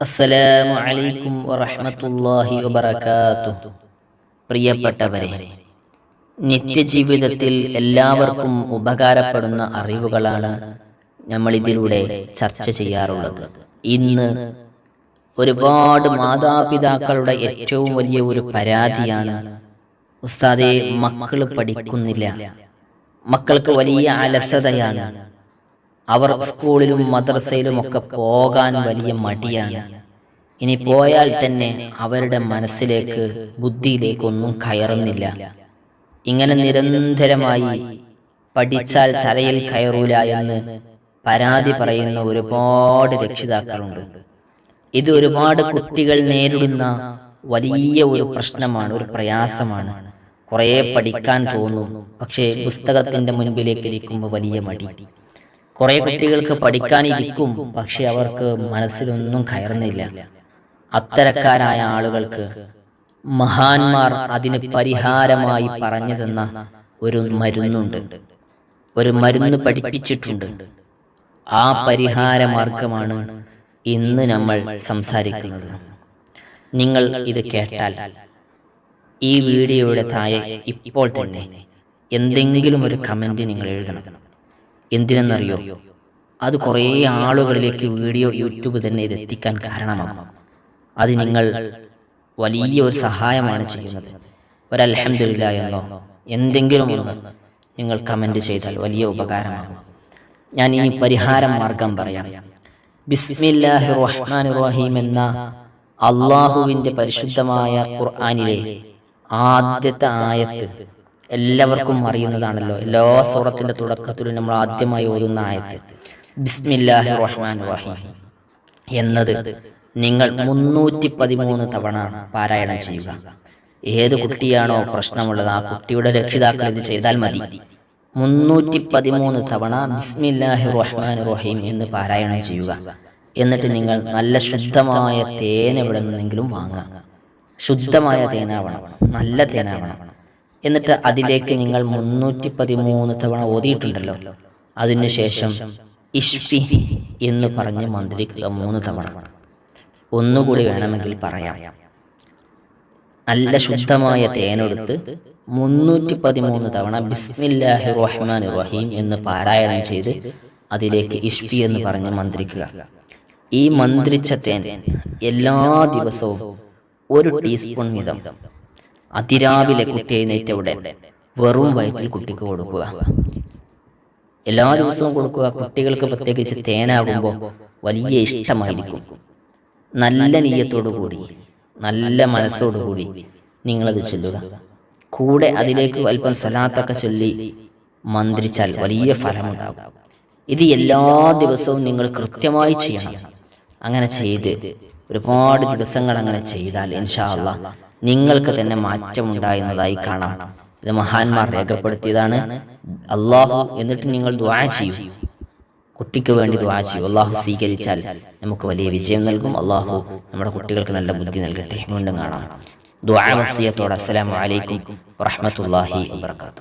അസ്സലാമു അലൈക്കും വറഹ്മത്തുള്ളാഹി വബറകാതുഹു. പ്രിയപ്പെട്ടവരെ നിത്യജീവിതത്തിൽ എല്ലാവർക്കും ഉപകാരപ്പെടുന്ന അറിവുകളാണ് നമ്മൾ ഇതിലൂടെ ചർച്ച ചെയ്യാറുള്ളത്. ഇന്ന് ഒരുപാട് മാതാപിതാക്കളുടെ ഏറ്റവും വലിയ ഒരു പരാതിയാണ് ഉസ്താദെ മക്കൾ പഠിക്കുന്നില്ല. മക്കൾക്ക് വലിയ അലസതയാണ്. അവർ സ്കൂളിലും മദ്രസയിലും ഒക്കെ പോകാൻ വലിയ മടിയാണ്. ഇനി പോയാൽ തന്നെ അവരുടെ മനസ്സിലേക്ക് ബുദ്ധിയിലേക്കൊന്നും കയറുന്നില്ല. ഇങ്ങനെ നിരന്തരമായി പഠിച്ചാൽ തലയിൽ കയറൂല എന്ന് പരാതി പറയുന്ന ഒരുപാട് രക്ഷിതാക്കളുണ്ട്. ഇത് ഒരുപാട് കുട്ടികൾ നേരിടുന്ന വലിയ ഒരു പ്രശ്നമാണ് ഒരു പ്രയാസമാണ്. കുറേ പഠിക്കാൻ തോന്നും പക്ഷേ പുസ്തകത്തിന്റെ മുൻപിലേക്ക് ഇരിക്കുമ്പോൾ വലിയ മടി. കുറെ കുട്ടികൾക്ക് പഠിക്കാനിരിക്കും പക്ഷെ അവർക്ക് മനസ്സിലൊന്നും കയറുന്നില്ല. അത്തരക്കാരായ ആളുകൾക്ക് മഹാന്മാർ അതിന് പരിഹാരമായി പറഞ്ഞു തന്ന ഒരു മരുന്നുണ്ട്. ഒരു മരുന്ന് പഠിപ്പിച്ചിട്ടുണ്ട്. ആ പരിഹാര മാർഗമാണ് ഇന്ന് നമ്മൾ സംസാരിക്കുന്നത്. നിങ്ങൾ ഇത് കേട്ടാൽ ഈ വീഡിയോയുടെ താഴെ ഇപ്പോൾ തന്നെ എന്തെങ്കിലും ഒരു കമന്റ് നിങ്ങൾ എഴുതണം. എന്തിനെന്നറിയോ? അത് കുറേ ആളുകളിലേക്ക് വീഡിയോ യൂട്യൂബ് തന്നെ ഇത് എത്തിക്കാൻ കാരണമാകും. അത് നിങ്ങൾ വലിയ ഒരു സഹായമാണ് ചെയ്യുന്നത്. ഒരൽഹമില്ല എന്നോ എന്തെങ്കിലും ഒന്ന് നിങ്ങൾ കമന്റ് ചെയ്താൽ വലിയ ഉപകാരമാകും. ഞാൻ ഇനി പരിഹാര മാർഗം പറയാം. ബിസ്മില്ലാഹി റഹ്മാൻ റഹീം എന്ന അള്ളാഹുവിന്റെ പരിശുദ്ധമായ ഖുർആാനിലെ ആദ്യത്തെ ആയത്ത് എല്ലാവർക്കും അറിയുന്നതാണല്ലോ. എല്ലാ സൂറത്തിന്റെ തുടക്കത്തിലും നമ്മൾ ആദ്യമായി ഓതുന്ന ആയത്ത്. ബിസ്മില്ലാഹി റഹ്മാൻ റഹീം. എന്നത് നിങ്ങൾ മുന്നൂറ്റി പതിമൂന്ന് തവണ പാരായണം ചെയ്യുക. ഏത് കുട്ടിയാണോ പ്രശ്നമുള്ളത് ആ കുട്ടിയുടെ രക്ഷിതാക്കൾ ഇത് ചെയ്താൽ മതി. മുന്നൂറ്റി പതിമൂന്ന് തവണ ബിസ്മില്ലാഹി റഹ്മാൻ റഹീം എന്ന് പാരായണം ചെയ്യുക. എന്നിട്ട് നിങ്ങൾ നല്ല ശുദ്ധമായ തേൻ എവിടെ നിന്നെങ്കിലും വാങ്ങുക. ശുദ്ധമായ തേനാവണം. നല്ല തേനാവണം. എന്നിട്ട് അതിലേക്ക് നിങ്ങൾ മുന്നൂറ്റി പതിമൂന്ന് തവണ ഓതിയിട്ടുണ്ടല്ലോ. അതിനുശേഷം ഇഷ്ഫി എന്ന് പറഞ്ഞ് മന്ത്രിക്കുക മൂന്ന് തവണ. ഒന്നുകൂടി വേണമെങ്കിൽ പറയാം. നല്ല ശുദ്ധമായ തേനെടുത്ത് മുന്നൂറ്റി പതിമൂന്ന് തവണ ബിസ്മില്ലാഹി റഹ്മാൻ റഹീം എന്ന് പാരായണം ചെയ്ത് അതിലേക്ക് ഇഷ്ഫി എന്ന് പറഞ്ഞ് മന്ത്രിക്കുക. ഈ മന്ത്രിച്ച തേൻ എല്ലാ ദിവസവും ഒരു ടീസ്പൂൺ വീതം അതിരാവിലെ കുട്ടി എഴുന്നേറ്റ ഉടൻ വെറും വയറ്റിൽ കുട്ടിക്ക് കൊടുക്കുക. എല്ലാ ദിവസവും കൊടുക്കുക. കുട്ടികൾക്ക് പ്രത്യേകിച്ച് തേനാകുമ്പോൾ വലിയ ഇഷ്ടമായിരിക്കും. നല്ല നീയത്തോടു കൂടി നല്ല മനസ്സോടു കൂടി നിങ്ങളത് ചൊല്ലുക. കൂടെ അതിലേക്ക് അല്പം സ്വലാത്തൊക്കെ ചൊല്ലി മന്ത്രിച്ചാൽ വലിയ ഫലമുണ്ടാകും. ഇത് എല്ലാ ദിവസവും നിങ്ങൾ കൃത്യമായി ചെയ്യണം. അങ്ങനെ ചെയ്ത് ഒരുപാട് ദിവസങ്ങൾ അങ്ങനെ ചെയ്താൽ ഇൻഷാ അള്ളാ നിങ്ങൾക്ക് തന്നെ മാറ്റമുണ്ടായിരുന്നതായി കാണാം. ഇത് മഹാന്മാർ രേഖപ്പെടുത്തിയതാണ്. അള്ളാഹു എന്നിട്ട് നിങ്ങൾ ദ്വാ ചെയ്യും. കുട്ടിക്ക് വേണ്ടി ദ്വാ ചെയ്യും. അള്ളാഹു സ്വീകരിച്ചാൽ നമുക്ക് വലിയ വിജയം നൽകും. അള്ളാഹു നമ്മുടെ കുട്ടികൾക്ക് നല്ല ബുദ്ധി നൽകട്ടെ. വീണ്ടും കാണാം. ദ്വാ വസിയത്തോടെ അസ്സലാമു അലൈക്കും വറഹ്മത്തുള്ളാഹി വബർക്കാത്തു